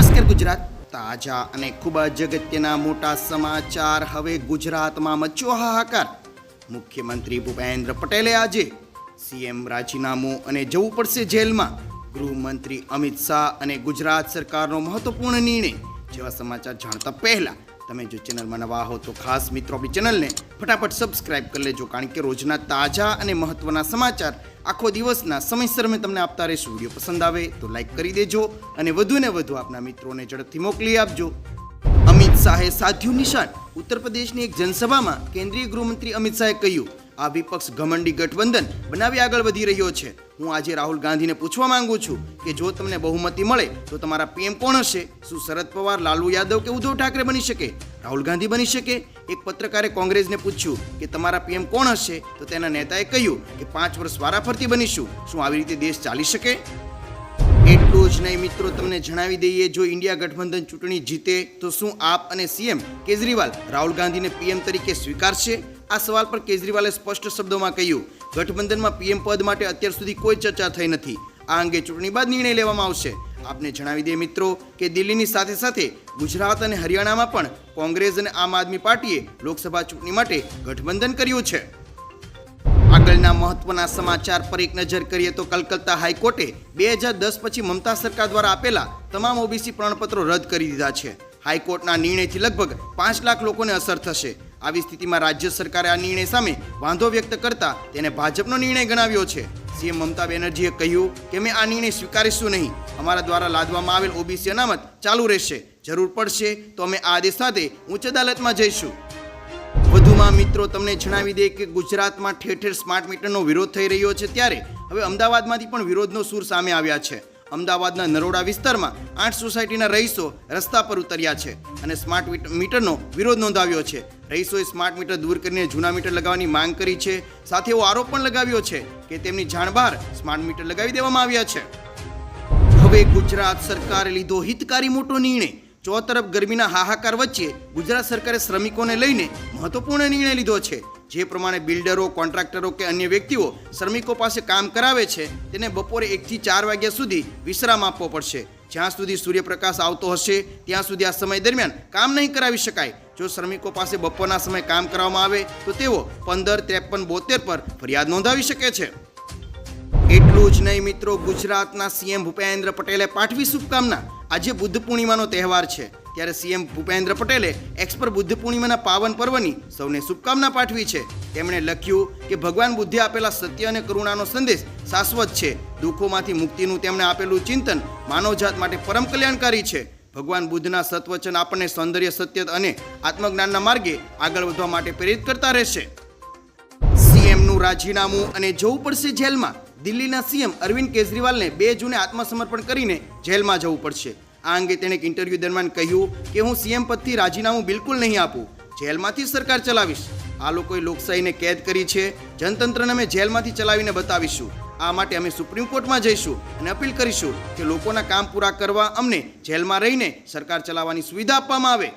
નમસ્કાર ગુજરાત. તાજા અને ખૂબ જ અગત્યના મોટા સમાચાર હવે ગુજરાતમાં મચ્યો હાહાકાર. મુખ્યમંત્રી ભૂપેન્દ્ર પટેલે આજે સીએમ રાજીનામું અને જવું પડશે જેલમાં. ગૃહમંત્રી અમિત શાહ અને ગુજરાત સરકારનો મહત્વપૂર્ણ નિર્ણય. જેવા સમાચાર જાણતા પહેલા તમે જો ચેનલમાં નવા હો તો ખાસ મિત્રો આપણી ચેનલને ફટાફટ સબસ્ક્રાઇબ કરી લેજો, કારણ કે રોજના તાજા અને મહત્ત્વના સમાચાર આખો દિવસના સમયસર મેં તમને આપતા રહીશું. વીડિયો પસંદ આવે તો લાઇક કરી દેજો અને વધુને વધુ આપના મિત્રોને ઝડપથી મોકલી આપજો. અમિત શાહે સાધ્યું નિશાન, ઉત્તર પ્રદેશની એક જનસભામાં કેન્દ્રીય ગૃહમંત્રી અમિત શાહે કહ્યું આ વિપક્ષ ઘમંડી ગઠબંધન બનાવી આગળ વધી રહ્યો છે. હું આજે રાહુલ ગાંધીને પૂછવા માંગુ છું કે જો તમને બહુમતી મળે, તો તમારા પીએમ કોણ હશે? શું શરદ પવાર, લાલુ યાદવ કે ઉદ્ધવ ઠાકરે બની શકે? રાહુલ ગાંધી બની શકે? એક પત્રકારે કોંગ્રેસને પૂછ્યું કે તમારા પીએમ કોણ હશે? તો તેના નેતાએ કહ્યું કે પાંચ વર્ષ વારાફરતી બનીશું. શું આવી રીતે દેશ ચાલી શકે? એટલું જ નહીં મિત્રો, તમને જણાવી દઈએ, જો ઇન્ડિયા ગઠબંધન ચૂંટણી જીતે, તો શું આપ અને સીએમ કેજરીવાલ રાહુલ ગાંધીને પીએમ તરીકે સ્વીકારશે? આ સવાલ પર કેજરીવાલે સ્પષ્ટ શબ્દોમાં કહ્યું, ગઠબંધનમાં પીએમ પદ માટે અત્યાર સુધી કોઈ ચર્ચા થઈ નથી. આ અંગે ચૂંટણી બાદ નિર્ણય લેવામાં આવશે. આપને જણાવી દઈએ મિત્રો કે દિલ્હીની સાથે સાથે ગુજરાત અને હરિયાણામાં પણ કોંગ્રેસ અને આમ આદમી પાર્ટીએ લોકસભા ચૂંટણી માટે ગઠબંધન કર્યું છે. આગળના મહત્વના સમાચાર પર એક નજર કરીએ તો કલકત્તા હાઈકોર્ટે બે હજાર દસ પછી મમતા સરકાર દ્વારા આપેલા તમામ ઓબીસી પ્રમાણપત્રો રદ કરી દીધા છે. હાઈકોર્ટના નિર્ણયથી લગભગ પાંચ લાખ લોકોને અસર થશે. આવી સ્થિતિમાં રાજ્ય સરકારે આ નિર્ણય સામે વાંધો વ્યક્ત કરતા તેને ભાજપનો નિર્ણય ગણાવ્યો છે. સીએમ મમતા બેનર્જીએ કહ્યું કે અમે આ નિર્ણય સ્વીકારીશું નહીં. અમારા દ્વારા લાદવામાં આવેલ ઓબીસી અનામત ચાલુ રહેશે. જરૂર પડશે તો અમે આ આદેશ સાથે ઉચ્ચ અદાલતમાં જઈશું. વધુમાં મિત્રો, તમને જણાવી દે કે ગુજરાતમાં ઠેર ઠેર સ્માર્ટ મીટરનો વિરોધ થઈ રહ્યો છે ત્યારે હવે અમદાવાદમાંથી પણ વિરોધનો સૂર સામે આવ્યા છે. અમદાવાદના નરોડા વિસ્તારમાં આઠ સોસાયટીના રહીશો રસ્તા પર ઉતર્યા છે અને સ્માર્ટ મીટરનો વિરોધ નોંધાવ્યો છે. રહીશોએ સ્માર્ટ મીટર દૂર કરીને જૂના મીટર લગાવવાની માંગ કરી છે. સાથે એવો આરોપ પણ લગાવ્યો છે કે તેમની જાણ બહાર સ્માર્ટ મીટર લગાવી દેવામાં આવ્યા છે. હવે ગુજરાત સરકારે લીધો હિતકારી મોટો નિર્ણય. ચોતરફ ગરમીના હાહાકાર વચ્ચે ગુજરાત સરકારે શ્રમિકોને લઈને મહત્વપૂર્ણ નિર્ણય લીધો છે. જે પ્રમાણે બિલ્ડરો, કોન્ટ્રાક્ટરો કે અન્ય વ્યક્તિઓ શ્રમિકો પાસે કામ કરાવે છે, તેને બપોરે એકથી ચાર વાગ્યા સુધી વિશ્રામ આપવો પડશે. જ્યાં સુધી સૂર્યપ્રકાશ આવતો હશે, ત્યાં સુધી આ સમય દરમિયાન કામ નહીં કરાવી શકાય. જો શ્રમિકો પાસે બપોરના સમયે કામ કરવામાં આવે, તો તેઓ પંદર, ત્રેપન, બોતેર પર ફરિયાદ નોંધાવી શકે છે. એટલું જ નહીં મિત્રો, ગુજરાતના સીએમ ભૂપેન્દ્ર પટેલે પાઠવી શુભકામના. આજે બુદ્ધ પૂર્ણિમાનો તહેવાર છે. ત્યારે સીએમ ભૂપેન્દ્ર પટેલે એક્સ બુદ્ધ પૂર્ણિમાના પાવન પર્વની સૌને શુભકામના પાઠવી છે. તેમણે લખ્યું કે ભગવાન બુદ્ધે આપેલા સત્ય અને કરુણાનો સંદેશ શાશ્વત છે. દુઃખોમાંથી મુક્તિનું તેમણે આપેલું ચિંતન માનવજાત માટે પરમ કલ્યાણકારી છે. ભગવાન બુદ્ધના સત્વચન આપણને સૌંદર્ય, સત્ય અને આત્મજ્ઞાનના માર્ગે આગળ વધવા માટે પ્રેરિત કરતા રહેશે. સીએમનું રાજીનામું અને જવું પડશે જેલમાં. દિલ્હીના સીએમ અરવિંદ કેજરીવાલને બે જૂને આત્મસમર્પણ કરીને જેલમાં જવું પડશે. આ અંગે તેણે એક ઇન્ટરવ્યૂ દરમિયાન કહ્યું કે હું સીએમ પદથી રાજીનામું બિલકુલ નહીં આપું. જેલમાંથી સરકાર ચલાવીશ. આ લોકોએ લોકશાહીને કેદ કરી છે. જનતંત્રને અમે જેલમાંથી ચલાવીને બતાવીશું. આ માટે અમે સુપ્રીમ કોર્ટમાં જઈશું અને અપીલ કરીશું કે લોકોના કામ પૂરા કરવા અમને જેલમાં રહીને સરકાર ચલાવવાની સુવિધા આપવામાં આવે.